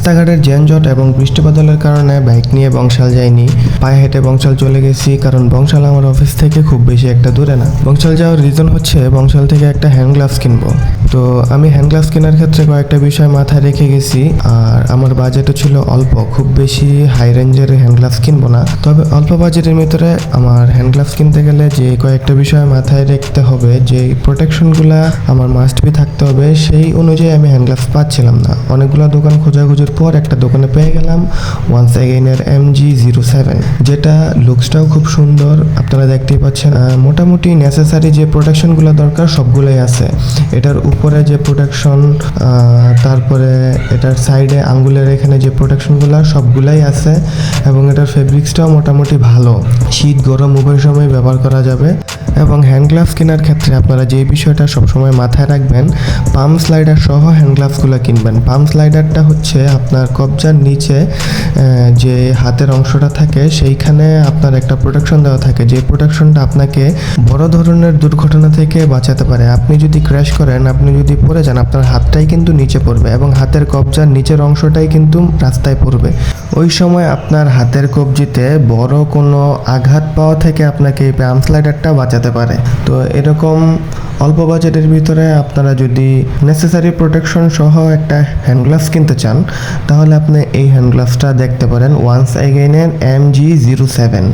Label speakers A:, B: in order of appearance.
A: রাস্তাঘাটের যানজট এবং বৃষ্টি বাদলের কারণে বাইক নিয়ে বংশাল যাইনি, পায়ে হেঁটে বংশাল চলে গেছি, কারণ বংশাল আমার অফিস থেকে খুব বেশি একটা দূরে না। বংশাল যাওয়ার রিজন হচ্ছে বংশাল থেকে একটা হ্যান্ড গ্লাভস কিনবো। তো আমি হ্যান্ড গ্লাভস কেনার ক্ষেত্রে কয়েকটা বিষয় মাথায় রেখে গেছি, আর আমার বাজেটও ছিল অল্প, খুব বেশি হাই রেঞ্জের হ্যান্ড গ্লাভস কিনবো না। তবে অল্প বাজেটের ভিতরে আমার হ্যান্ড গ্লাভস কিনতে গেলে যে কয়েকটা বিষয় মাথায় রাখতে হবে, যে প্রোটেকশনগুলো আমার মাস্ট বি থাকতে হবে, সেই অনুযায়ী আমি হ্যান্ড গ্লাভস পাচ্ছিলাম না। অনেকগুলো দোকান খোঁজাখুঁজির পর একটা দোকানে পেয়ে গেলাম ওয়ান্স এগেইনের এম জি জিরো সেভেন যেটা লুকসটাও খুব সুন্দর। আপনারা দেখতেই পাচ্ছেন মোটামুটি নেসেসারি যে প্রোটেকশনগুলো দরকার সবগুলোই আছে। এটার উপরে যে প্রোটেকশন তারপরে এটার সাইডে আঙ্গুলের এখানে যে প্রোটেকশনগুলো সবগুলাই আছে। এবং এটার ফেব্রিক্সটাও মোটামুটি ভালো। শীত, গরম, উভয় সময় ব্যবহার করা যাবে। এবং হ্যান্ড গ্লাভস কেনার ক্ষেত্রে আপনারা যে বিষয়টা সবসময় মাথায় রাখবেন পাম্প স্লাইডার সহ হ্যান্ড গ্লাভসগুলো কিনবেন। পাম্প স্লাইডারটা হচ্ছে আপনার কবজার নিচে যে হাতের অংশটা থাকে, সেইখানে আপনার একটা প্রোটেকশন দেওয়া থাকে। যে প্রোটেকশনটা আপনাকে বড় ধরনের দুর্ঘটনা থেকে বাঁচাতে পারে। আপনি যদি ক্র্যাশ করেন, আপনি যদি পড়ে যান, আপনার হাতটাই কিন্তু নিচে পড়বে এবং হাতের কবজার নিচের অংশটাই কিন্তু রাস্তায় পড়বে। ওই সময় আপনার হাতের কবজিতে বড় কোনো আঘাত পাওয়া থেকে আপনাকে এই পাম স্লাইডারটা বাঁচাতে পারে। তো এরকম অল্প বাজেটের ভিতরে আপনারা যদি নেসেসারি প্রোটেকশন সহ একটা হ্যান্ড গ্লাভস কিনতে চান, তাহলে আপনি এই হ্যান্ড গ্লাভসটা দেখতে পারেন। ওয়ান্স এগেইনের এম জি জিরো সেভেন